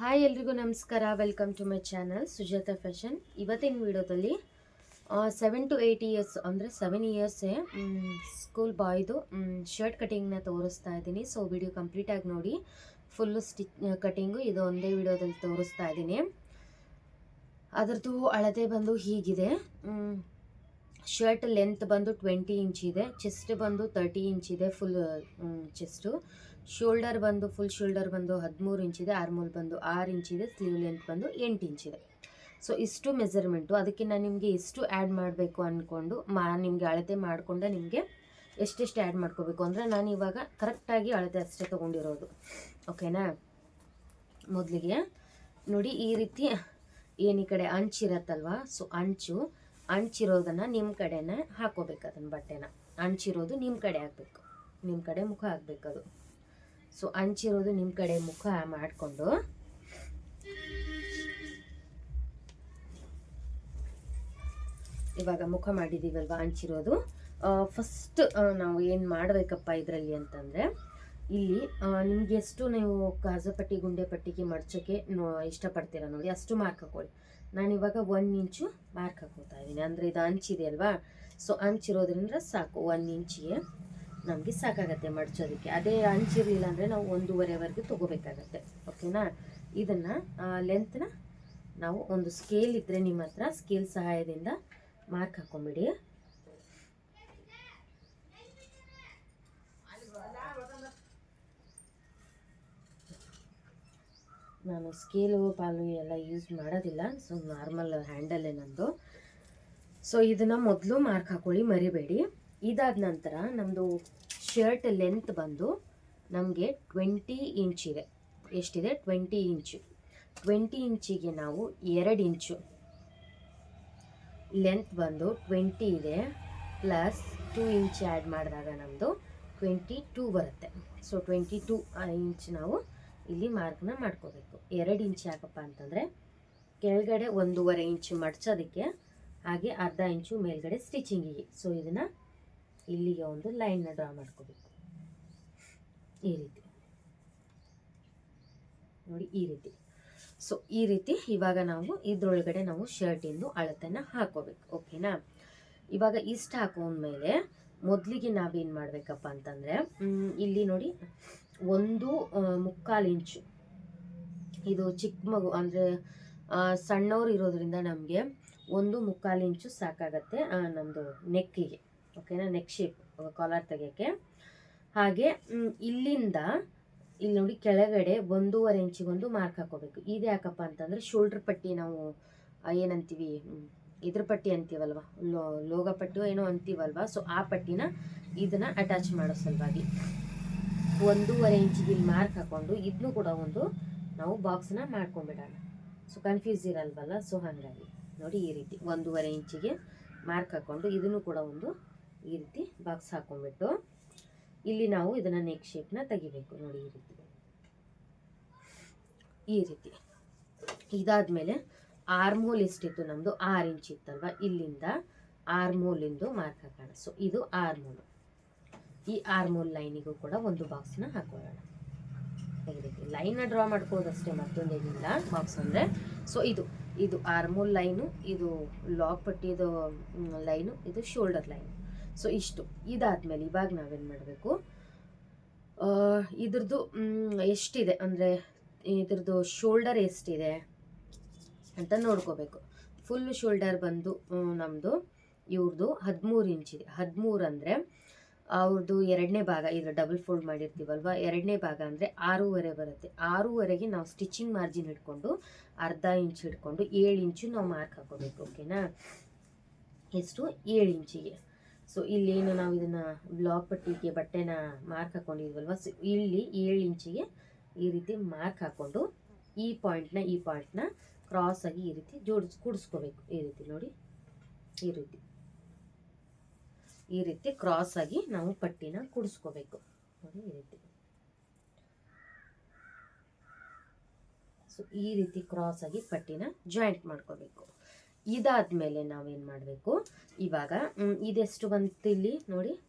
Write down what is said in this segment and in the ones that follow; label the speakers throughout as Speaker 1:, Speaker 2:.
Speaker 1: Hi ಎಲ್ರಿಗೂ ನಮಸ್ಕಾರ. Welcome to my channel Sujatha fashion ಇವತ್ತಿನ ವಿಡಿಯೋದಲ್ಲಿ ಸೆವೆನ್ ಟು ಏಯ್ಟ್ ಇಯರ್ಸ್ ಅಂದರೆ ಸೆವೆನ್ ಇಯರ್ಸೇ ಸ್ಕೂಲ್ ಬಾಯ್ದು ಶರ್ಟ್ ಕಟಿಂಗ್ನ ತೋರಿಸ್ತಾ ಇದ್ದೀನಿ. ಸೊ ವಿಡಿಯೋ ಕಂಪ್ಲೀಟಾಗಿ ನೋಡಿ. ಫುಲ್ಲು ಸ್ಟಿಚ್ ಕಟಿಂಗು ಇದು ಒಂದೇ ವಿಡಿಯೋದಲ್ಲಿ ತೋರಿಸ್ತಾ ಇದ್ದೀನಿ. ಅದರದ್ದು ಅಳತೆ ಬಂದು ಹೀಗಿದೆ. ಶರ್ಟ್ ಲೆಂತ್ ಬಂದು ಟ್ವೆಂಟಿ ಇಂಚ್ ಇದೆ. ಚೆಸ್ಟ್ ಬಂದು ತರ್ಟಿ ಇಂಚ್ ಇದೆ ಫುಲ್ ಚೆಸ್ಟು ಶೋಲ್ಡರ್ ಬಂದು ಫುಲ್ ಶೋಲ್ಡರ್ ಬಂದು ಹದಿಮೂರು ಇಂಚಿದೆ ಆರ್ಮೋಲ್ ಬಂದು ಆರು ಇಂಚಿದೆ ಸ್ಲೀವ್ ಲೆಂತ್ ಬಂದು ಎಂಟು ಇಂಚಿದೆ ಸೊ ಇಷ್ಟು ಮೆಸರ್ಮೆಂಟು ಅದಕ್ಕೆ ನಾನು ನಿಮಗೆ ಎಷ್ಟು ಆ್ಯಡ್ ಮಾಡಬೇಕು ಅಂದ್ಕೊಂಡು ಮಾ, ನಿಮಗೆ ಅಳತೆ ಮಾಡಿಕೊಂಡೆ ನಿಮಗೆ ಎಷ್ಟೆಷ್ಟು ಆ್ಯಡ್ ಮಾಡ್ಕೋಬೇಕು ಅಂದರೆ ನಾನು ಇವಾಗ ಕರೆಕ್ಟಾಗಿ ಅಳತೆ ಅಷ್ಟೇ ತೊಗೊಂಡಿರೋದು. ಓಕೆನಾ ಮೊದಲಿಗೆ ನೋಡಿ ಈ ರೀತಿ ಏನು ಈ ಕಡೆ ಅಂಚಿರತ್ತಲ್ವಾ ಸೊ ಅಂಚು ಅಂಚಿರೋದನ್ನು ನಿಮ್ಮ ಕಡೆನೇ ಹಾಕೋಬೇಕು ಅದನ್ನು ಬಟ್ಟೆನ. ಅಂಚಿರೋದು ನಿಮ್ಮ ಕಡೆ ಹಾಕಬೇಕು. ನಿಮ್ಮ ಕಡೆ ಮುಖ ಹಾಕ್ಬೇಕು ಅದು. ಸೊ ಹಂಚಿರೋದು ನಿಮ್ಮ ಕಡೆ ಮುಖ ಮಾಡಿಕೊಂಡು. ಇವಾಗ ಮುಖ ಮಾಡಿದ್ದೀವಲ್ವ ಹಂಚಿರೋದು ಫಸ್ಟ್ ನಾವು ಏನು ಮಾಡಬೇಕಪ್ಪ ಇದರಲ್ಲಿ ಅಂತಂದರೆ, ಇಲ್ಲಿ ನಿಮ್ಗೆ ಎಷ್ಟು ನೀವು ಕಾಜಪಟ್ಟಿ ಗುಂಡೆ ಪಟ್ಟಿಗೆ ಮಡ್ಚೋಕ್ಕೆ ಇಷ್ಟಪಡ್ತೀರ ನೋಡಿ, ಅಷ್ಟು ಮಾರ್ಕ್ ಹಾಕೊಳ್ಳಿ ನಾನು ಇವಾಗ ಒನ್ ಇಂಚು ಮಾರ್ಕ್ ಹಾಕೋತಾ ಇದ್ದೀನಿ. ಅಂದರೆ ಇದು ಹಂಚಿದೆ ಅಲ್ವಾ? ಸೊ ಹಂಚಿರೋದ್ರಿಂದ ಸಾಕು ಒನ್ ಇಂಚಿಗೆ ನಮಗೆ ಸಾಕಾಗತ್ತೆ ಮಡಚೋದಕ್ಕೆ. ಅದೇ ಹಂಚಿರಲಿಲ್ಲ ಅಂದರೆ ನಾವು ಒಂದೂವರೆವರೆಗೂ ತೊಗೋಬೇಕಾಗತ್ತೆ. ಓಕೆನಾ? ಇದನ್ನು ಲೆಂತ್ನ ನಾವು ಒಂದು ಸ್ಕೇಲ್ ಇದ್ದರೆ ನಿಮ್ಮ ಹತ್ರ ಸ್ಕೇಲ್ ಸಹಾಯದಿಂದ ಮಾರ್ಕ್ ಹಾಕೊಂಬಿಡಿ. ನಾನು ಸ್ಕೇಲು ಪಾಲು ಎಲ್ಲ ಯೂಸ್ ಮಾಡೋದಿಲ್ಲ. ಸೊ ನಾರ್ಮಲ್ ಹ್ಯಾಂಡಲ್ಲೇ ನಂದು. ಸೊ ಇದನ್ನು ಮೊದಲು ಮಾರ್ಕ್ ಹಾಕೊಳ್ಳಿ, ಮರಿಬೇಡಿ. ಇದಾದ ನಂತರ ನಮ್ಮದು ಶರ್ಟ್ ಲೆಂತ್ ಬಂದು ನಮಗೆ ಟ್ವೆಂಟಿ ಇಂಚ್ ಇದೆ. ಎಷ್ಟಿದೆ? ಟ್ವೆಂಟಿ ಇಂಚು ಟ್ವೆಂಟಿ ಇಂಚಿಗೆ ನಾವು ಎರಡು ಇಂಚು ಲೆಂತ್ ಬಂದು ಟ್ವೆಂಟಿ ಇದೆ. ಪ್ಲಸ್ ಟೂ ಇಂಚ್ ಆ್ಯಡ್ ಮಾಡಿದಾಗ ನಮ್ಮದು ಟ್ವೆಂಟಿ ಟೂ ಬರುತ್ತೆ. ಸೊ ಟ್ವೆಂಟಿ ಟೂ ಇಂಚ್ ನಾವು ಇಲ್ಲಿ ಮಾರ್ಕ್ನ ಮಾಡ್ಕೋಬೇಕು. ಎರಡು ಇಂಚ್ ಯಾಕಪ್ಪ ಅಂತಂದರೆ ಕೆಳಗಡೆ ಒಂದೂವರೆ ಇಂಚ್ ಮಡ್ಚೋದಕ್ಕೆ ಹಾಗೆ ಅರ್ಧ ಇಂಚು ಮೇಲ್ಗಡೆ ಸ್ಟಿಚಿಂಗಿಗೆ ಸೊ ಇದನ್ನು ಇಲ್ಲಿಗೆ ಒಂದು ಲೈನ್ನ ಡ್ರಾ ಮಾಡ್ಕೋಬೇಕು. ಈ ರೀತಿ. ನೋಡಿ, ಈ ರೀತಿ. ಸೊ ಈ ರೀತಿ ಇವಾಗ ನಾವು ಇದ್ರೊಳಗಡೆ ನಾವು ಶರ್ಟಿಂದು ಅಳತೆನ ಹಾಕೋಬೇಕು. ಓಕೆನಾ ಇವಾಗ ಇಷ್ಟು ಹಾಕೊಂಡ್ಮೇಲೆ ಮೊದಲಿಗೆ ನಾವೇನು ಮಾಡಬೇಕಪ್ಪ ಅಂತಂದರೆ ಇಲ್ಲಿ ನೋಡಿ ಒಂದು ಮುಕ್ಕಾಲು ಇಂಚು. ಇದು ಚಿಕ್ಕ ಮಗು ಅಂದರೆ ಸಣ್ಣವ್ರು ಇರೋದ್ರಿಂದ ನಮಗೆ ಒಂದು ಮುಕ್ಕಾಲು ಇಂಚು ಸಾಕಾಗತ್ತೆ ನಮ್ಮದು ನೆಕ್ಕಿಗೆ ಓಕೆನಾ ನೆಕ್ ಶೇಪ್ ಕಾಲರ್ ತೆಗೆಯೋಕ್ಕೆ. ಹಾಗೆ ಇಲ್ಲಿಂದ, ಇಲ್ಲಿ ನೋಡಿ ಕೆಳಗಡೆ ಒಂದೂವರೆ ಇಂಚಿಗೊಂದು ಮಾರ್ಕ್ ಹಾಕೋಬೇಕು ಇದು ಯಾಕಪ್ಪ ಅಂತಂದರೆ ಶೋಲ್ಡ್ರ್ ಪಟ್ಟಿ ನಾವು ಏನಂತೀವಿ ಇದ್ರ ಪಟ್ಟಿ ಅಂತೀವಲ್ವ? ಲೋ, ಲೋಗ ಪಟ್ಟಿ ಏನೋ ಅಂತೀವಲ್ವ? ಸೊ ಆ ಪಟ್ಟಿನ ಇದನ್ನು ಅಟ್ಯಾಚ್ ಮಾಡೋ ಸಲುವಾಗಿ. ಒಂದೂವರೆ ಇಂಚಿಗೆ ಇಲ್ಲಿ ಮಾರ್ಕ್ ಹಾಕೊಂಡು ಇದನ್ನು ಕೂಡ ಒಂದು ನಾವು ಬಾಕ್ಸ್ನ ಮಾಡ್ಕೊಂಡ್ಬಿಡೋಣ ಸೊ ಕನ್ಫ್ಯೂಸ್ ಇರಲ್ವಲ್ಲ? ಸೊ ಹಾಗಾಗಿ ನೋಡಿ ಈ ರೀತಿ ಒಂದೂವರೆ ಇಂಚಿಗೆ ಮಾರ್ಕ್ ಹಾಕ್ಕೊಂಡು ಇದನ್ನು ಕೂಡ ಒಂದು ಈ ರೀತಿ ಬಾಕ್ಸ್ ಹಾಕೊಂಡ್ಬಿಟ್ಟು ಇಲ್ಲಿ ನಾವು ಇದನ್ನು ನೆಕ್ ಶೇಪ್ನ ತೆಗಿಬೇಕು ನೋಡಿ ಈ ರೀತಿ. ಈ ರೀತಿ. ಇದಾದಮೇಲೆ ಆರ್ಮೋಲ್ ಎಷ್ಟಿತ್ತು ನಮ್ಮದು ಆರು ಇಂಚ್ ಇತ್ತಲ್ವ? ಇಲ್ಲಿಂದ ಆರ್ಮೋಲಿಂದು ಮಾರ್ಕ್ ಹಾಕೋಣ. ಸೊ ಇದು ಆರ್ಮೋಲು ಈ ಆರ್ಮೋಲ್ ಲೈನಿಗೂ ಕೂಡ ಒಂದು ಬಾಕ್ಸ್ನ ಹಾಕೊಳ್ಳೋಣ. ಈ ರೀತಿ ಡ್ರಾ ಮಾಡ್ಕೋದಷ್ಟೇ ಮತ್ತೊಂದೇನಿಲ್ಲ ಬಾಕ್ಸ್ ಅಂದರೆ. ಸೊ ಇದು ಇದು ಆರ್ಮೋಲ್ ಲೈನು ಇದು ಲಾಕ್ ಪಟ್ಟಿದು ಲೈನು ಇದು ಶೋಲ್ಡರ್ ಲೈನು ಸೊ ಇಷ್ಟು. ಇದಾದಮೇಲೆ ಇವಾಗ ನಾವೇನು ಮಾಡಬೇಕು? ಇದ್ರದ್ದು ಎಷ್ಟಿದೆ? ಅಂದರೆ ಇದ್ರದ್ದು ಶೋಲ್ಡರ್ ಎಷ್ಟಿದೆ ಅಂತ ನೋಡ್ಕೋಬೇಕು. ಫುಲ್ ಶೋಲ್ಡರ್ ಬಂದು ನಮ್ಮದು ಇವ್ರದ್ದು ಹದಿಮೂರು ಇಂಚಿದೆ ಹದಿಮೂರು ಅಂದರೆ ಅವ್ರದ್ದು ಎರಡನೇ ಭಾಗ ಇದ್ರ ಡಬಲ್ ಫೋಲ್ಡ್ ಮಾಡಿರ್ತೀವಲ್ವ? ಎರಡನೇ ಭಾಗ ಅಂದರೆ ಆರೂವರೆ ಬರುತ್ತೆ. ಆರೂವರೆಗೆ ನಾವು ಸ್ಟಿಚಿಂಗ್ ಮಾರ್ಜಿನ್ ಹಿಡ್ಕೊಂಡು, ಅರ್ಧ ಇಂಚ್ ಹಿಡ್ಕೊಂಡು, ಏಳು ಇಂಚು ನಾವು ಮಾರ್ಕ್ ಹಾಕೋಬೇಕು ಓಕೆನಾ ಎಷ್ಟು? ಏಳು ಇಂಚಿಗೆ ಸೊ ಇಲ್ಲಿ ಏನು ನಾವು ಇದನ್ನು ಬ್ಲಾಕ್ ಪಟ್ಟಿಗೆ ಬಟ್ಟೆನ ಮಾರ್ಕ್ ಹಾಕೊಂಡಿದ್ವಲ್ವ? ಸೊ ಇಲ್ಲಿ ಏಳು ಇಂಚಿಗೆ ಈ ರೀತಿ ಮಾರ್ಕ್ ಹಾಕ್ಕೊಂಡು ಈ ಪಾಯಿಂಟ್ನ ಈ ಪಾಯಿಂಟ್ನ ಕ್ರಾಸಾಗಿ ಈ ರೀತಿ ಜೋಡಿಸ್, ಕೂಡಿಸ್ಕೋಬೇಕು. ಈ ರೀತಿ ನೋಡಿ. ಈ ರೀತಿ. ಈ ರೀತಿ ಕ್ರಾಸ್ ಆಗಿ ನಾವು ಪಟ್ಟಿನ ಕೂಡಿಸ್ಕೋಬೇಕು. ನೋಡಿ ಈ ರೀತಿ. ಸೊ ಈ ರೀತಿ ಕ್ರಾಸ್ ಆಗಿ ಪಟ್ಟಿನ ಜಾಯಿಂಟ್ ಮಾಡ್ಕೋಬೇಕು. ಇದಾದ್ಮೇಲೆ ನಾವೇನು ಮಾಡಬೇಕು? ಇವಾಗ ಇದೆಷ್ಟು ಬಂತು ಇಲ್ಲಿ ನೋಡಿ.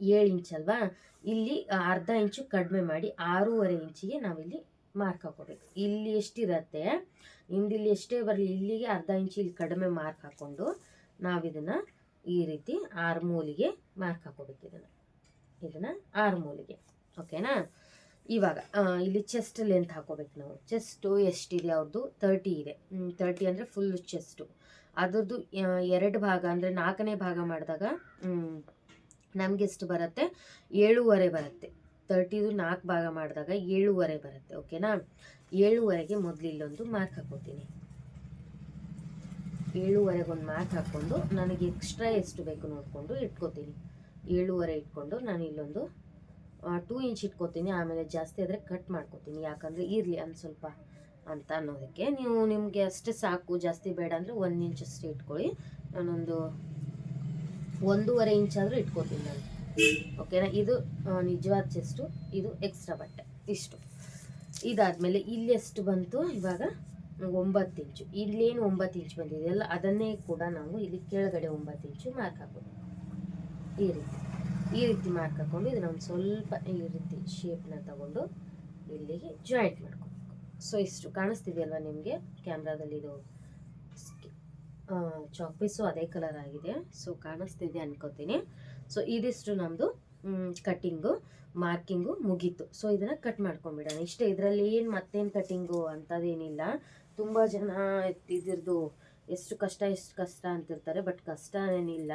Speaker 1: ಏಳು ಇಂಚ್ ಅಲ್ವಾ? ಇಲ್ಲಿ ಅರ್ಧ ಇಂಚು ಕಡಿಮೆ ಮಾಡಿ ಆರೂವರೆ ಇಂಚಿಗೆ ನಾವಿಲ್ಲಿ ಮಾರ್ಕ್ ಹಾಕೋಬೇಕು. ಇಲ್ಲಿ ಎಷ್ಟಿರತ್ತೆ? ಇಲ್ಲಿ ಎಷ್ಟೇ ಬರಲಿ, ಇಲ್ಲಿಗೆ ಅರ್ಧ ಇಂಚು, ಇಲ್ಲಿ ಕಡಿಮೆ ಮಾರ್ಕ್ ಹಾಕ್ಕೊಂಡು ನಾವು ಇದನ್ನು ಈ ರೀತಿ ಆರು ಮೂಲಿಗೆ ಮಾರ್ಕ್ ಹಾಕೋಬೇಕು ಇದನ್ನು. ಇದನ್ನು ಆರು ಮೂಲಿಗೆ. ಓಕೆನಾ ಇವಾಗ ಇಲ್ಲಿ ಚೆಸ್ಟ್ ಲೆಂತ್ ಹಾಕೋಬೇಕು ನಾವು. ಚೆಸ್ಟು ಎಷ್ಟಿದೆ ಅವ್ರದ್ದು ತರ್ಟಿ ಇದೆ. ತರ್ಟಿ ಅಂದರೆ ಫುಲ್ ಚೆಸ್ಟು ಅದರದ್ದು ಎರಡು ಭಾಗ ಅಂದರೆ ನಾಲ್ಕನೇ ಭಾಗ ಮಾಡಿದಾಗ ನಮಗೆಷ್ಟು ಬರುತ್ತೆ? ಏಳೂವರೆ ಬರುತ್ತೆ. ತರ್ಟಿದು ನಾಲ್ಕು ಭಾಗ ಮಾಡಿದಾಗ ಏಳೂವರೆ ಬರುತ್ತೆ ಓಕೆನಾ ಏಳುವರೆಗೆ ಮೊದಲು ಇಲ್ಲೊಂದು ಮಾರ್ಕ್ ಹಾಕೋತೀನಿ. ಏಳುವರೆಗೆ ಒಂದು ಮಾರ್ಕ್ ಹಾಕ್ಕೊಂಡು, ನನಗೆ ಎಕ್ಸ್ಟ್ರಾ ಎಷ್ಟು ಬೇಕು ನೋಡಿಕೊಂಡು ಇಟ್ಕೋತೀನಿ. ಏಳೂವರೆ ಇಟ್ಕೊಂಡು ನಾನು ಇಲ್ಲೊಂದು ಟೂ ಇಂಚ್ ಇಟ್ಕೋತೀನಿ, ಆಮೇಲೆ ಜಾಸ್ತಿ ಆದರೆ ಕಟ್ ಮಾಡ್ಕೋತೀನಿ. ಯಾಕಂದರೆ ಇರಲಿ ಒಂದು ಸ್ವಲ್ಪ ಅಂತ ಅನ್ನೋದಕ್ಕೆ. ನೀವು ನಿಮಗೆ ಅಷ್ಟೇ ಸಾಕು, ಜಾಸ್ತಿ ಬೇಡ ಅಂದರೆ ಒಂದು ಇಂಚ್ ಅಷ್ಟೇ ಇಟ್ಕೊಳ್ಳಿ. ನಾನೊಂದು ಒಂದೂವರೆ ಇಂಚ್ ಆದರೂ ಇಟ್ಕೋತೀನಿ ನಾನು. ಓಕೆನಾ ಇದು ನಿಜವಾದ ಚೆಸ್ಟು ಇದು ಎಕ್ಸ್ಟ್ರಾ ಬಟ್ಟೆ. ಇಷ್ಟು. ಇದಾದಮೇಲೆ ಇಲ್ಲಿ ಎಷ್ಟು ಬಂತು? ಇವಾಗ ಒಂಬತ್ತು ಇಂಚು ಇಲ್ಲೇನು ಒಂಬತ್ತು ಇಂಚು ಬಂದಿದೆಯಲ್ಲ ಅದನ್ನೇ ಕೂಡ ನಾವು ಇಲ್ಲಿ ಕೆಳಗಡೆ ಒಂಬತ್ತು ಇಂಚು ಮಾರ್ಕ್ ಹಾಕೋದು ಈ ರೀತಿ. ಈ ರೀತಿ ಮಾರ್ಕ್ ಹಾಕೊಂಡು ಇದನ್ನ ಒಂದು ಸ್ವಲ್ಪ ಈ ರೀತಿ ಶೇಪ್ನ ತಗೊಂಡು ಇಲ್ಲಿಗೆ ಜಾಯಿಂಟ್ ಮಾಡ್ಕೋಬೇಕು. ಸೊ ಇಷ್ಟು ಕಾಣಿಸ್ತಿದೆಯಲ್ವಾ ನಿಮಗೆ? ಕ್ಯಾಮ್ರಾದಲ್ಲಿ ಇದು ಚಾಕ್ ಪೀಸು ಅದೇ ಕಲರ್ ಆಗಿದೆ. ಸೊ ಕಾಣಿಸ್ತಿದೆ ಅನ್ಕೋತೀನಿ. ಸೊ ಇದಿಷ್ಟು ನಮ್ಮದು ಕಟ್ಟಿಂಗು ಮಾರ್ಕಿಂಗು ಮುಗೀತು. ಸೊ ಇದನ್ನು ಕಟ್ ಮಾಡ್ಕೊಂಬಿಡೋಣ ಇಷ್ಟೇ, ಇದರಲ್ಲಿ ಏನು ಮತ್ತೇನು ಕಟ್ಟಿಂಗು ಅಂಥದ್ದೇನಿಲ್ಲ ತುಂಬ ಜನ ಇದ್ರದ್ದು ಎಷ್ಟು ಕಷ್ಟ ಎಷ್ಟು ಕಷ್ಟ ಅಂತಿರ್ತಾರೆ ಬಟ್ ಕಷ್ಟ ಏನಿಲ್ಲ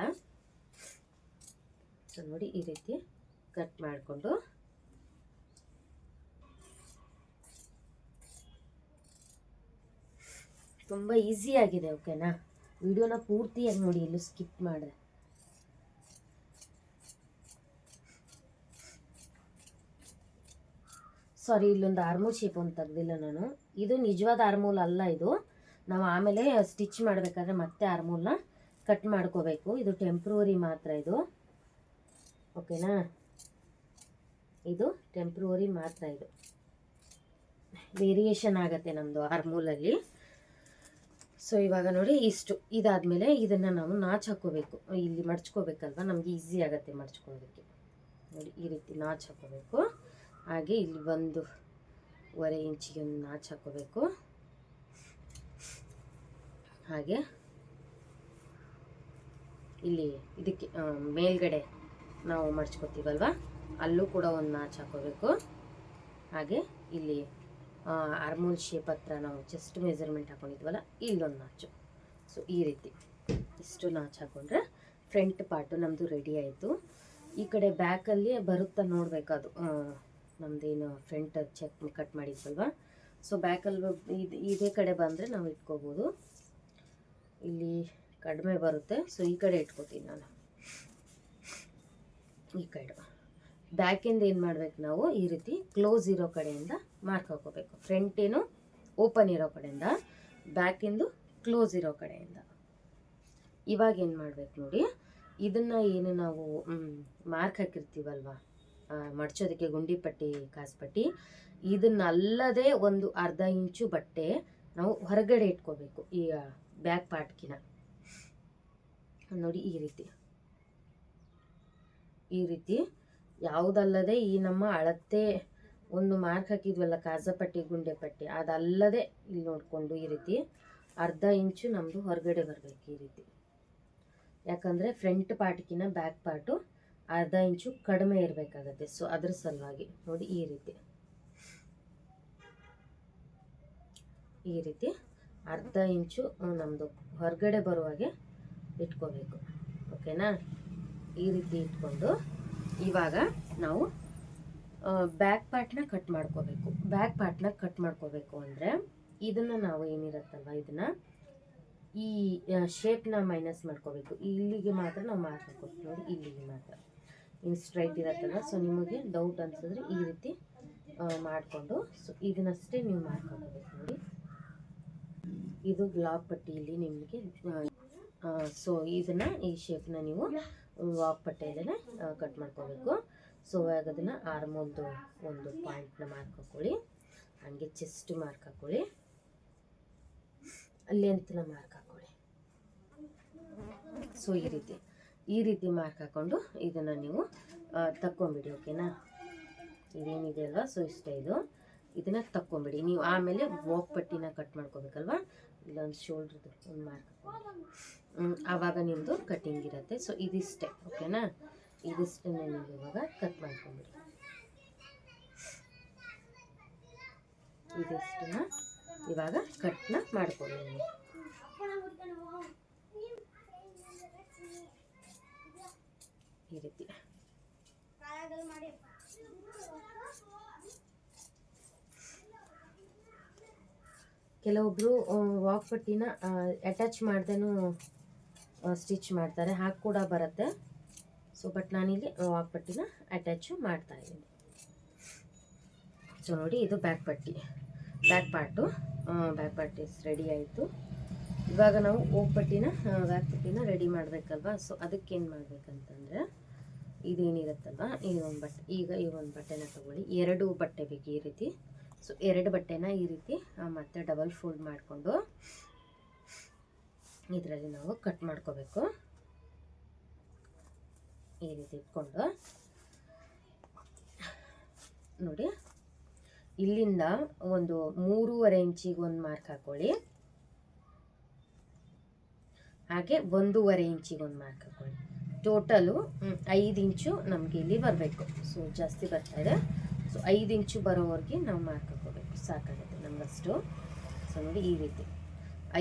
Speaker 1: ಸೊ ನೋಡಿ ಈ ರೀತಿ ಕಟ್ ಮಾಡಿಕೊಂಡು. ತುಂಬ ಈಸಿಯಾಗಿದೆ ಓಕೆನಾ ವಿಡಿಯೋನ ಪೂರ್ತಿಯಾಗಿ ನೋಡಿ, ಎಲ್ಲೂ ಸ್ಕಿಪ್ ಮಾಡಿದೆ. ಸಾರಿ ಇಲ್ಲೊಂದು ಆರ್ಮೂಲ್ ಶೇಪ್ ಒಂದು ತೆಗ್ದಿಲ್ಲ ನಾನು. ಇದು ನಿಜವಾದ ಆರ್ಮೂಲ್ ಅಲ್ಲ ಇದು. ನಾವು ಆಮೇಲೆ ಸ್ಟಿಚ್ ಮಾಡಬೇಕಾದ್ರೆ ಮತ್ತೆ ಆರ್ಮೂಲ್ನ ಕಟ್ ಮಾಡ್ಕೋಬೇಕು. ಇದು ಟೆಂಪ್ರವರಿ ಮಾತ್ರ ಇದು. ಓಕೆನಾ? ಇದು ಟೆಂಪ್ರವರಿ ಮಾತ್ರ ಇದು ವೇರಿಯೇಷನ್ ಆಗುತ್ತೆ ನಮ್ಮದು ಆರ್ಮೂಲಲ್ಲಿ ಸೊ ಇವಾಗ ನೋಡಿ ಇಷ್ಟು. ಇದಾದಮೇಲೆ ಇದನ್ನು ನಾವು ನಾಚ್ ಹಾಕೋಬೇಕು. ಇಲ್ಲಿ ಮಡ್ಚ್ಕೋಬೇಕಲ್ವ? ನಮಗೆ ಈಸಿ ಆಗುತ್ತೆ ಮಡ್ಚ್ಕೊಳ್ಳೋದಕ್ಕೆ ನೋಡಿ ಈ ರೀತಿ ನಾಚ್ ಹಾಕೋಬೇಕು. ಹಾಗೆ ಇಲ್ಲಿ ಒಂದು ವರೆ ಇಂಚಿಗೆ ಒಂದು ನಾಚ್ ಹಾಕೋಬೇಕು. ಹಾಗೆ. ಇಲ್ಲಿ ಇದಕ್ಕೆ ಮೇಲ್ಗಡೆ ನಾವು ಮಡ್ಚ್ಕೊತೀವಲ್ವ ಅಲ್ಲೂ ಕೂಡ ಒಂದು ನಾಚ್ ಹಾಕೋಬೇಕು. ಹಾಗೆ ಇಲ್ಲಿ ಆರ್ಮೋಲ್ ಶೇಪ್ ಹತ್ರ ನಾವು ಚೆಸ್ಟ್ ಮೆಜರ್ಮೆಂಟ್ ಹಾಕೊಂಡಿದ್ವಲ್ಲ, ಇಲ್ಲೊಂದು ನಾಚು ಸೊ ಈ ರೀತಿ. ಇಷ್ಟು ನಾಚ್ ಹಾಕೊಂಡ್ರೆ ಫ್ರಂಟ್ ಪಾರ್ಟು ನಮ್ಮದು ರೆಡಿ ಆಯಿತು. ಈ ಕಡೆ ಬ್ಯಾಕಲ್ಲಿ ಬರುತ್ತಾ ನೋಡಬೇಕದು ನಮ್ಮದೇನು ಫ್ರಂಟ್ ಚೆಕ್ ಕಟ್ ಮಾಡಿದ್ವಲ್ವ? ಸೊ ಬ್ಯಾಕಲ್ಲಿ ಇದು, ಇದೇ ಕಡೆ ಬಂದರೆ ನಾವು ಇಟ್ಕೋಬೋದು. ಇಲ್ಲಿ ಕಡಿಮೆ ಬರುತ್ತೆ. ಸೊ ಈ ಕಡೆ ಇಟ್ಕೋತೀನಿ ನಾನು. ಈ ಕಡೆ. ಬ್ಯಾಕಿಂದ ಏನು ಮಾಡ್ಬೇಕು ನಾವು? ಈ ರೀತಿ ಕ್ಲೋಸ್ ಇರೋ ಕಡೆಯಿಂದ ಮಾರ್ಕ್ ಹಾಕೋಬೇಕು. ಫ್ರಂಟ್ ಏನು ಓಪನ್ ಇರೋ ಕಡೆಯಿಂದ ಬ್ಯಾಕಿಂದು ಕ್ಲೋಸ್ ಇರೋ ಕಡೆಯಿಂದ. ಇವಾಗ ಏನು ಮಾಡಬೇಕು ನೋಡಿ, ಇದನ್ನು ಏನು ನಾವು ಮಾರ್ಕ್ ಹಾಕಿರ್ತೀವಲ್ವ? ಮಡಚೋದಕ್ಕೆ ಗುಂಡಿ ಪಟ್ಟಿ ಕಾಸ್ಪಟ್ಟಿ, ಇದನ್ನಲ್ಲದೆ ಒಂದು ಅರ್ಧ ಇಂಚು ಬಟ್ಟೆ ನಾವು ಹೊರಗಡೆ ಇಟ್ಕೋಬೇಕು. ಈ ಬ್ಯಾಕ್ ಪಾರ್ಟ್ಗಿನ ನೋಡಿ ಈ ರೀತಿ. ಈ ರೀತಿ. ಯಾವುದಲ್ಲದೆ ಈ ನಮ್ಮ ಅಳತೆ ಒಂದು ಮಾರ್ಕ್ ಹಾಕಿದ್ವಲ್ಲ ಕಾಜಪಟ್ಟಿ ಗುಂಡೆ ಪಟ್ಟಿ ಅದಲ್ಲದೆ ಇಲ್ಲಿ ನೋಡಿಕೊಂಡು ಈ ರೀತಿ ಅರ್ಧ ಇಂಚು ನಮ್ಮದು ಹೊರಗಡೆ ಬರಬೇಕು ಈ ರೀತಿ. ಯಾಕಂದರೆ ಫ್ರಂಟ್ ಪಾರ್ಟ್ಗಿನ ಬ್ಯಾಕ್ ಪಾರ್ಟು ಅರ್ಧ ಇಂಚು ಕಡಿಮೆ ಇರಬೇಕಾಗತ್ತೆ. ಸೊ ಅದ್ರ ಸಲುವಾಗಿ ನೋಡಿ ಈ ರೀತಿ. ಈ ರೀತಿ ಅರ್ಧ ಇಂಚು ನಮ್ಮದು ಹೊರಗಡೆ ಬರುವಾಗೆ ಇಟ್ಕೋಬೇಕು. ಓಕೆನಾ ಈ ರೀತಿ ಇಟ್ಕೊಂಡು ಇವಾಗ ನಾವು ಬ್ಯಾಕ್ ಪಾರ್ಟ್ನ ಕಟ್ ಮಾಡ್ಕೋಬೇಕು. ಬ್ಯಾಕ್ ಪಾರ್ಟ್ನ ಕಟ್ ಮಾಡ್ಕೋಬೇಕು ಅಂದರೆ ಇದನ್ನು ನಾವು ಏನಿರುತ್ತಲ್ವ, ಇದನ್ನು ಈ ಶೇಪ್ನ ಮೈನಸ್ ಮಾಡ್ಕೋಬೇಕು. ಇಲ್ಲಿಗೆ ಮಾತ್ರ ನಾವು ಮಾರ್ಕ್ ಹಾಕೋಬೇಕು ನೋಡಿ, ಇಲ್ಲಿಗೆ ಮಾತ್ರ. ಇನ್ ಸ್ಟ್ರೈಟ್ ಇರತ್ತಲ್ಲ ಸೊ ನಿಮಗೆ ಡೌಟ್ ಅನ್ಸಿದ್ರೆ ಈ ರೀತಿ ಮಾಡಿಕೊಂಡು ಸೊ ಇದನ್ನಷ್ಟೇ ನೀವು ಮಾರ್ಕ್ ಹಾಕೋಬೇಕು ನೋಡಿ. ಇದು ಬ್ಲಾಕ್ ಪಟ್ಟಿಯಲ್ಲಿ ನಿಮಗೆ ಸೊ ಇದನ್ನು ಈ ಶೇಪ್ನ ನೀವು ವಾಕ್ ಪಟ್ಟೆಯಲ್ಲೇ ಕಟ್ ಮಾಡ್ಕೋಬೇಕು. ಸೊ ಇವಾಗ ಅದನ್ನು ಆರ್ಮೋಲ್ದು ಒಂದು ಪಾಯಿಂಟ್ನ ಮಾರ್ಕ್ ಹಾಕ್ಕೊಳ್ಳಿ ಹಾಗೆ ಚೆಸ್ಟ್ ಮಾರ್ಕ್ ಹಾಕ್ಕೊಳ್ಳಿ ಲೆಂತ್ನ ಮಾರ್ಕ್ ಹಾಕ್ಕೊಳ್ಳಿ ಸೊ ಈ ರೀತಿ. ಈ ರೀತಿ ಮಾರ್ಕ್ ಹಾಕ್ಕೊಂಡು ಇದನ್ನು ನೀವು ತಕ್ಕೊಂಬಿಡಿ ಓಕೆನಾ ಇದೇನಿದೆ ಅಲ್ವಾ? ಸೊ ಇಷ್ಟ ಇದು. ಇದನ್ನು ತಕ್ಕೊಂಬಿಡಿ. ನೀವು ಆಮೇಲೆ ವಾಕ್ ಪಟ್ಟಿನ ಕಟ್ ಮಾಡ್ಕೋಬೇಕಲ್ವಾ? ಇಲ್ಲೊಂದು ಶೋಲ್ಡ್ರದ್ದು ಒಂದು ಮಾರ್ಕ್ ಆವಾಗ ನಿಮ್ಮದು ಕಟ್ಟಿಂಗ್ ಇರುತ್ತೆ. ಸೊ ಇದಿಷ್ಟೇ ಓಕೆನಾ ಇದಿಷ್ಟೇ ನೀವು ಇವಾಗ ಕಟ್ ಮಾಡ್ಕೊಂಬಿಡಿ ಇದಿಷ್ಟನ್ನ ಇವಾಗ ಕಟ್ನ ಮಾಡ್ಕೊಳ್ಳಿ ನೀವು. ಈ ರೀತಿ. ಕೆಲವೊಬ್ರು ವಾಕ್ ಪಟ್ಟಿನ ಅಟ್ಯಾಚ್ ಮಾಡ್ದೇನು ಸ್ಟಿಚ್ ಮಾಡ್ತಾರೆ. ಹಾಗೆ ಕೂಡ ಬರುತ್ತೆ. ಸೊ ಬಟ್ ನಾನಿಲ್ಲಿ ವಾಕ್ ಪಟ್ಟಿನ ಅಟ್ಯಾಚು ಮಾಡ್ತಾ ಇದ್ದೀನಿ. ಸೊ ನೋಡಿ, ಇದು ಬ್ಯಾಕ್ ಪಟ್ಟಿ. Back part back part ready ಆಯಿತು. ಇವಾಗ ನಾವು ಓಕ್ ಪಟ್ಟಿನ ಬ್ಯಾಕ್ ಪಟ್ಟಿನ ರೆಡಿ ಮಾಡಬೇಕಲ್ವಾ? ಸೊ ಅದಕ್ಕೇನು ಮಾಡಬೇಕಂತಂದರೆ, ಇದೇನಿರುತ್ತಲ್ವ? ಈ ಒಂದು ಬಟ್ಟೆ ಈಗ ಈ ಒಂದು ಬಟ್ಟೆನ ತಗೊಳ್ಳಿ. ಎರಡು ಬಟ್ಟೆ ಬೇಕು ಈ ರೀತಿ. ಸೊ ಎರಡು ಬಟ್ಟೆನ ಈ ರೀತಿ ಮತ್ತೆ ಡಬಲ್ ಫೋಲ್ಡ್ ಮಾಡಿಕೊಂಡು ಇದರಲ್ಲಿ ನಾವು ಕಟ್ ಮಾಡ್ಕೋಬೇಕು. ಈ ರೀತಿ ಇಟ್ಕೊಂಡು. ನೋಡಿ, ಇಲ್ಲಿಂದ ಒಂದು ಮೂರುವರೆ ಇಂಚಿಗೆ ಒಂದು ಮಾರ್ಕ್ ಹಾಕೊಳ್ಳಿ. ಹಾಗೆ ಒಂದೂವರೆ ಇಂಚಿಗೆ ಒಂದು ಮಾರ್ಕ್ ಹಾಕೊಳ್ಳಿ. ಟೋಟಲು ಐದು ಇಂಚು ನಮಗೆ ಇಲ್ಲಿ ಬರಬೇಕು. ಸೊ ಜಾಸ್ತಿ ಬರ್ತಾ ಇದೆ. ಸೊ ಐದು ಇಂಚು ಬರೋವರೆಗೆ ನಾವು ಮಾರ್ಕ್ ಹಾಕೋಬೇಕು. ಸಾಕಾಗುತ್ತೆ ನಮಗಷ್ಟು. ಸೊ ನೋಡಿ ಈ ರೀತಿ.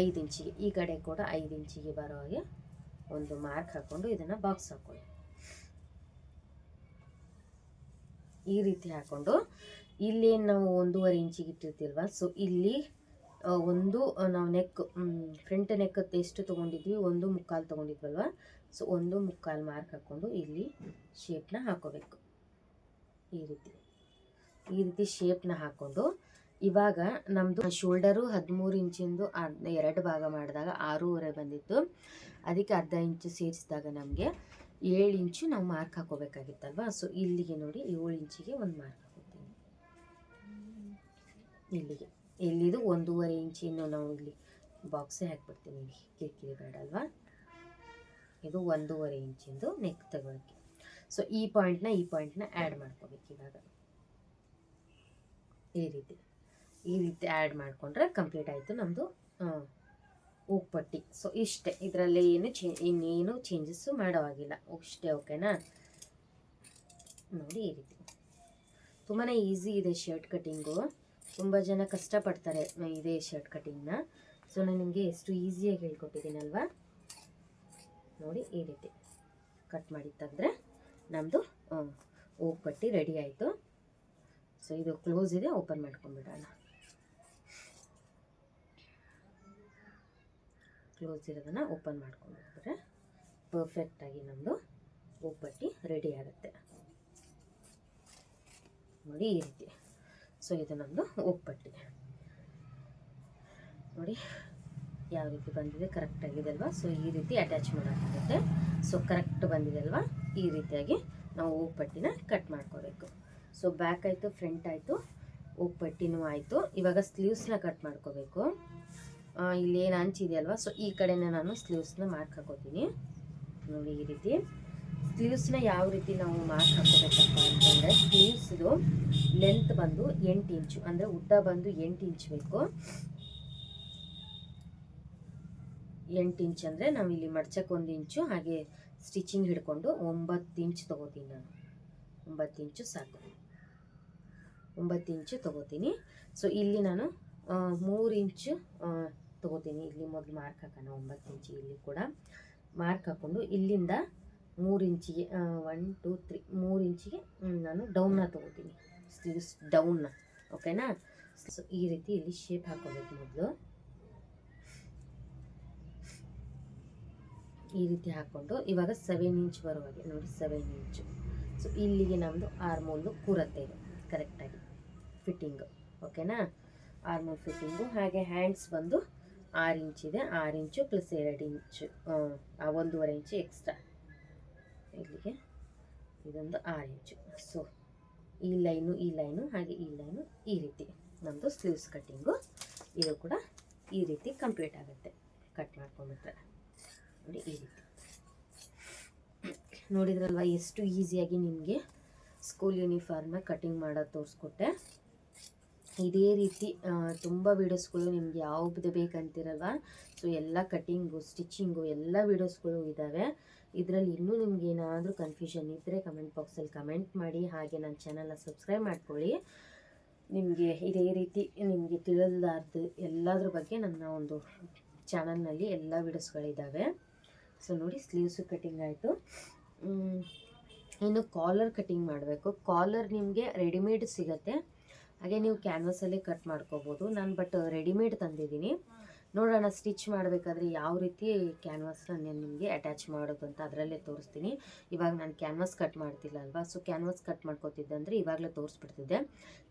Speaker 1: ಐದು ಇಂಚಿಗೆ, ಈ ಕಡೆ ಕೂಡ ಐದು ಇಂಚಿಗೆ ಬರೋ ಹಾಗೆ ಒಂದು ಮಾರ್ಕ್ ಹಾಕ್ಕೊಂಡು ಇದನ್ನು ಬಾಕ್ಸ್ ಹಾಕೊಳ್ಳಿ. ಈ ರೀತಿ ಹಾಕ್ಕೊಂಡು ಇಲ್ಲಿ ನಾವು ಒಂದೂವರೆ ಇಂಚಿಗೆ ಇಟ್ಟಿರ್ತೀಲ್ವ ಸೊ ಇಲ್ಲಿ ಒಂದು ನಾವು ನೆಕ್ ಫ್ರಂಟ್ ನೆಕ್ ಎಷ್ಟು ತೊಗೊಂಡಿದ್ವಿ? ಒಂದು ಮುಕ್ಕಾಲು ತೊಗೊಂಡಿದ್ವಲ್ವ? ಸೊ ಒಂದು ಮುಕ್ಕಾಲು ಮಾರ್ಕ್ ಹಾಕ್ಕೊಂಡು ಇಲ್ಲಿ ಶೇಪ್ನ ಹಾಕೋಬೇಕು. ಈ ರೀತಿ. ಈ ರೀತಿ ಶೇಪ್ನ ಹಾಕೊಂಡು, ಇವಾಗ ನಮ್ಮದು ಶೋಲ್ಡರು ಹದಿಮೂರು ಇಂಚಿಂದು ಎರಡು ಭಾಗ ಮಾಡಿದಾಗ ಆರೂವರೆ ಬಂದಿತ್ತು. ಅದಕ್ಕೆ ಅರ್ಧ ಇಂಚು ಸೇರಿಸಿದಾಗ ನಮಗೆ ಏಳು ಇಂಚು ನಾವು ಮಾರ್ಕ್ ಹಾಕೋಬೇಕಾಗಿತ್ತಲ್ವ? ಸೊ ಇಲ್ಲಿಗೆ ನೋಡಿ ಏಳು ಇಂಚಿಗೆ ಒಂದು ಮಾರ್ಕ್ ಹಾಕೋತೀನಿ. ಇಲ್ಲಿಗೆ. ಇಲ್ಲಿದು ಒಂದೂವರೆ ಇಂಚಿನ ನಾವು ಇಲ್ಲಿ ಬಾಕ್ಸೇ ಹಾಕ್ಬಿಡ್ತೀನಿ. ಇಲ್ಲಿ ಕಿರಿಕಿರಿ ಬೇಡ ಅಲ್ವಾ? ಇದು ಒಂದೂವರೆ ಇಂಚಿಂದು ನೆಕ್ ತಗೊಳಕ್ಕೆ. ಸೊ ಈ ಪಾಯಿಂಟ್ನ ಈ ಪಾಯಿಂಟ್ನ ಆ್ಯಡ್ ಮಾಡ್ಕೋಬೇಕು ಇವಾಗ. ಈ ರೀತಿ. ಈ ರೀತಿ ಆ್ಯಡ್ ಮಾಡಿಕೊಂಡ್ರೆ ಕಂಪ್ಲೀಟ್ ಆಯಿತು ನಮ್ಮದು ಉಪ್ಪಟ್ಟಿ ಸೊ ಇಷ್ಟೇ. ಇದರಲ್ಲಿ ಏನು ಚೇ, ಇನ್ನೇನು ಚೇಂಜಸ್ಸು ಮಾಡೋ ಹಾಗಿಲ್ಲ. ಇಷ್ಟೇ ಓಕೆನಾ ನೋಡಿ ಈ ರೀತಿ. ತುಂಬಾ ಈಸಿ ಇದೆ ಶರ್ಟ್ ಕಟ್ಟಿಂಗು ತುಂಬ ಜನ ಕಷ್ಟಪಡ್ತಾರೆ ಇದೇ ಶರ್ಟ್ ಕಟ್ಟಿಂಗ್ನ ಸೊ ನಾನು ನಿಮಗೆ ಎಷ್ಟು ಈಸಿಯಾಗಿ ಹೇಳ್ಕೊಟ್ಟಿದ್ದೀನಲ್ವಾ? ನೋಡಿ ಈ ರೀತಿ. ಕಟ್ ಮಾಡಿ ತೆಗೆದ್ರೆ ನಮ್ಮದು ಪಟ್ಟಿ ರೆಡಿ ಆಯಿತು. ಸೊ ಇದು ಕ್ಲೋಸ್ ಇದೆ ಓಪನ್ ಮಾಡ್ಕೊಂಡ್ಬಿಡೋಣ. ಕ್ಲೋಸ್ ಇರೋದನ್ನು ಓಪನ್ ಮಾಡ್ಕೊಂಡ್ಬಿಟ್ರೆ ಪರ್ಫೆಕ್ಟಾಗಿ ನಮ್ಮದು ಒಬ್ಬಟ್ಟಿ ರೆಡಿ ಆಗುತ್ತೆ. ನೋಡಿ ಈ ರೀತಿ. ಸೊ ಇದು ನಮ್ಮದು ಒಬ್ಬಟ್ಟಿ ನೋಡಿ ಯಾವ ರೀತಿ ಬಂದಿದೆ ಕರೆಕ್ಟ್ ಆಗಿದೆ ಅಲ್ವಾ? ಸೊ ಈ ರೀತಿ ಅಟ್ಯಾಚ್ ಮಾಡೋಕ್ಕಾಗುತ್ತೆ. ಸೊ ಕರೆಕ್ಟ್ ಬಂದಿದೆ ಅಲ್ವಾ? ಈ ರೀತಿಯಾಗಿ ನಾವು ಒಬ್ಬಟ್ಟಿನ ಕಟ್ ಮಾಡ್ಕೋಬೇಕು. ಸೊ ಬ್ಯಾಕ್ ಆಯಿತು ಫ್ರಂಟ್ ಆಯಿತು ಪಟ್ಟಿನೂ ಆಯಿತು. ಇವಾಗ ಸ್ಲೀವ್ಸ್ನ ಕಟ್ ಮಾಡ್ಕೋಬೇಕು. ಇಲ್ಲಿ ಇಲ್ಲೇನು ಅಂಚಿದೆ ಅಲ್ವಾ ಸೊ ಈ ಕಡೆನೇ ನಾನು ಸ್ಲೀವ್ಸ್ನ ಮಾರ್ಕ್ ಹಾಕೋತೀನಿ. ನೋಡಿ ಈ ರೀತಿ. ಸ್ಲೀವ್ಸ್ನ ಯಾವ ರೀತಿ ನಾವು ಮಾರ್ಕ್ ಹಾಕೋಬೇಕಪ್ಪ ಅಂತಂದರೆ ಸ್ಲೀವ್ಸ್ದು ಲೆಂತ್ ಬಂದು ಎಂಟು ಇಂಚು, ಅಂದರೆ ಉದ್ದ ಬಂದು ಎಂಟು ಇಂಚ್ ಬೇಕು. ಎಂಟು ಇಂಚ್ ಅಂದರೆ ನಾವು ಇಲ್ಲಿ ಮಡ್ಚಕ್ಕೆ ಒಂದು ಇಂಚು, ಹಾಗೆ ಸ್ಟಿಚಿಂಗ್ ಹಿಡ್ಕೊಂಡು ಒಂಬತ್ತು ಇಂಚ್ ತೊಗೋತೀನಿ ನಾನು. ಒಂಬತ್ತು ಇಂಚು ಸಾಕು. ಒಂಬತ್ತು ಇಂಚು ತೊಗೋತೀನಿ. ಸೊ ಇಲ್ಲಿ ನಾನು ಮೂರು ಇಂಚು ತೊಗೋತೀನಿ. ಇಲ್ಲಿ ಮೊದಲು ಮಾರ್ಕ್ ಹಾಕೋಣ, ಒಂಬತ್ತು ಇಂಚು ಇಲ್ಲಿ ಕೂಡ. ಮಾರ್ಕ್ ಹಾಕ್ಕೊಂಡು ಇಲ್ಲಿಂದ ಮೂರು ಇಂಚಿಗೆ ಒನ್ ಟೂ ತ್ರೀ ಮೂರು ಇಂಚಿಗೆ ನಾನು ಡೌನ್ನ ತೊಗೋತೀನಿ. ಸ್ಲೀವ್ಸ್ ಡೌನ್ನ ಓಕೆನಾ ಸೊ ಈ ರೀತಿ ಇಲ್ಲಿ ಶೇಪ್ ಹಾಕೋಬೇಕು ಮೊದಲು. ಈ ರೀತಿ ಹಾಕ್ಕೊಂಡು ಇವಾಗ ಸೆವೆನ್ ಇಂಚ್ ಬರುವಾಗೆ, ನೋಡಿ ಸೆವೆನ್ ಇಂಚು. ಸೊ ಇಲ್ಲಿಗೆ ನಮ್ಮದು ಆರ್ಮೋಲು ಕೂರತ್ತೆ ಇದು ಕರೆಕ್ಟಾಗಿ ಫಿಟ್ಟಿಂಗು ಓಕೆನಾ ಆರ್ಮೋಲ್ ಫಿಟ್ಟಿಂಗು ಹಾಗೆ ಹ್ಯಾಂಡ್ಸ್ ಬಂದು ಆರು ಇಂಚಿದೆ ಆರು ಇಂಚು ಪ್ಲಸ್ ಎರಡು ಇಂಚು ಆ, ಒಂದೂವರೆ ಇಂಚು ಎಕ್ಸ್ಟ್ರಾ ಇಲ್ಲಿಗೆ ಇದೊಂದು ಆರು ಇಂಚು ಸೊ ಈ ಲೈನು ಈ ಲೈನು ಹಾಗೆ ಈ ಲೈನು ಈ ರೀತಿ. ನಮ್ಮದು ಸ್ಲೀವ್ಸ್ ಕಟ್ಟಿಂಗು ಇದು ಕೂಡ ಈ ರೀತಿ ಕಂಪ್ಲೀಟ್ ಆಗುತ್ತೆ. ಕಟ್ ಮಾಡ್ಕೊಂಡ್ಬಿಟ್ರೆ. ನೋಡಿ ಈ ರೀತಿ. ನೋಡಿದ್ರಲ್ವ ಎಷ್ಟು ಈಸಿಯಾಗಿ ನಿಮಗೆ ಸ್ಕೂಲ್ ಯೂನಿಫಾರ್ಮ್ನ ಕಟಿಂಗ್ ಮಾಡೋದು ತೋರಿಸ್ಕೊಟ್ಟೆ. ಇದೇ ರೀತಿ ತುಂಬ ವೀಡಿಯೋಸ್ಗಳು ನಿಮ್ಗೆ ಯಾವ್ದು ಬೇಕಂತಿರಲ್ವ ಸೊ ಎಲ್ಲ ಕಟ್ಟಿಂಗು ಸ್ಟಿಚಿಂಗು ಎಲ್ಲ ವೀಡಿಯೋಸ್ಗಳು ಇದ್ದಾವೆ ಇದರಲ್ಲಿ ಇನ್ನೂ ನಿಮ್ಗೆ ಏನಾದರೂ ಕನ್ಫ್ಯೂಷನ್ ಇದ್ದರೆ ಕಮೆಂಟ್ ಬಾಕ್ಸಲ್ಲಿ ಕಮೆಂಟ್ ಮಾಡಿ, ಹಾಗೆ ನನ್ನ ಚಾನಲ್ನ ಸಬ್ಸ್ಕ್ರೈಬ್ ಮಾಡ್ಕೊಳ್ಳಿ. ನಿಮಗೆ ಇದೇ ರೀತಿ ನಿಮಗೆ ತಿಳಿದಾರ್ದು ಎಲ್ಲದ್ರ ಬಗ್ಗೆ ನನ್ನ ಒಂದು ಚಾನಲ್ನಲ್ಲಿ ಎಲ್ಲ ವೀಡಿಯೋಸ್ಗಳಿದ್ದಾವೆ ಸೊ ನೋಡಿ ಸ್ಲೀವ್ಸು ಕಟ್ಟಿಂಗ್ ಆಯಿತು. ಇನ್ನು ಕಾಲರ್ ಕಟ್ಟಿಂಗ್ ಮಾಡಬೇಕು. ಕಾಲರ್ ನಿಮಗೆ ರೆಡಿಮೇಡ್ ಸಿಗತ್ತೆ. ಹಾಗೆ ನೀವು ಕ್ಯಾನ್ವಸಲ್ಲೇ ಕಟ್ ಮಾಡ್ಕೋಬೋದು. ನಾನು ಬಟ್ ರೆಡಿಮೇಡ್ ತಂದಿದ್ದೀನಿ. ನೋಡೋಣ ಸ್ಟಿಚ್ ಮಾಡಬೇಕಾದ್ರೆ ಯಾವ ರೀತಿ ಕ್ಯಾನ್ವಾಸ್ನ ನಾನು ನಿಮಗೆ ಅಟ್ಯಾಚ್ ಮಾಡೋದು ಅಂತ ಅದರಲ್ಲೇ ತೋರಿಸ್ತೀನಿ. ಇವಾಗ ನಾನು ಕ್ಯಾನ್ವಾಸ್ ಕಟ್ ಮಾಡ್ತಿಲ್ಲ ಅಲ್ವಾ? ಸೊ ಕ್ಯಾನ್ವಾಸ್ ಕಟ್ ಮಾಡ್ಕೋತಿದ್ದೆ ಅಂದರೆ ಇವಾಗಲೇ ತೋರಿಸ್ಬಿಡ್ತಿದ್ದೆ.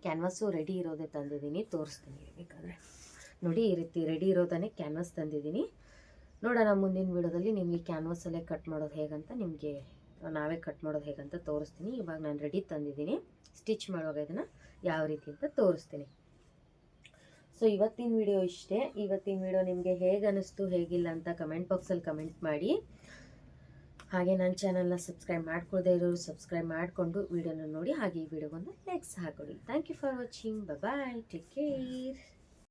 Speaker 1: ಕ್ಯಾನ್ವಾಸು ರೆಡಿ ಇರೋದೇ ತಂದಿದ್ದೀನಿ. ತೋರಿಸ್ತೀನಿ ಬೇಕಾದರೆ. ನೋಡಿ, ಈ ರೀತಿ ರೆಡಿ ಇರೋದನ್ನೇ ಕ್ಯಾನ್ವಾಸ್ ತಂದಿದ್ದೀನಿ. ನೋಡೋಣ, ಮುಂದಿನ ವಿಡಿಯೋದಲ್ಲಿ ನಿಮಗೆ ಕ್ಯಾನ್ವಾಸಲ್ಲೇ ಕಟ್ ಮಾಡೋದು ಹೇಗಂತ ನಿಮಗೆ ನಾವೇ ಕಟ್ ಮಾಡೋದು ಹೇಗಂತ ತೋರಿಸ್ತೀನಿ. ಇವಾಗ ನಾನು ರೆಡಿ ತಂದಿದ್ದೀನಿ. ಸ್ಟಿಚ್ ಮಾಡುವಾಗ ಇದನ್ನು ಯಾವ ರೀತಿ ಅಂತ ತೋರಿಸ್ತೀನಿ. ಸೊ ಇವತ್ತಿನ ವಿಡಿಯೋ ಇಷ್ಟೇ. ಇವತ್ತಿನ ವಿಡಿಯೋ ನಿಮಗೆ ಹೇಗೆ ಅನ್ನಿಸ್ತು ಹೇಗಿಲ್ಲ ಅಂತ ಕಮೆಂಟ್ ಬಾಕ್ಸಲ್ಲಿ ಕಮೆಂಟ್ ಮಾಡಿ. ಹಾಗೆ ನನ್ನ ಚಾನಲ್ನ ಸಬ್ಸ್ಕ್ರೈಬ್ ಮಾಡ್ಕೊಳ್ದೇ ಇರೋರು ಸಬ್ಸ್ಕ್ರೈಬ್ ಮಾಡಿಕೊಂಡು ವಿಡಿಯೋನ ನೋಡಿ, ಹಾಗೆ ಈ ವಿಡಿಯೋವನ್ನು ಲೈಕ್ಸ್ ಹಾಕೊಳ್ಳಿ. Thank you for watching bye take care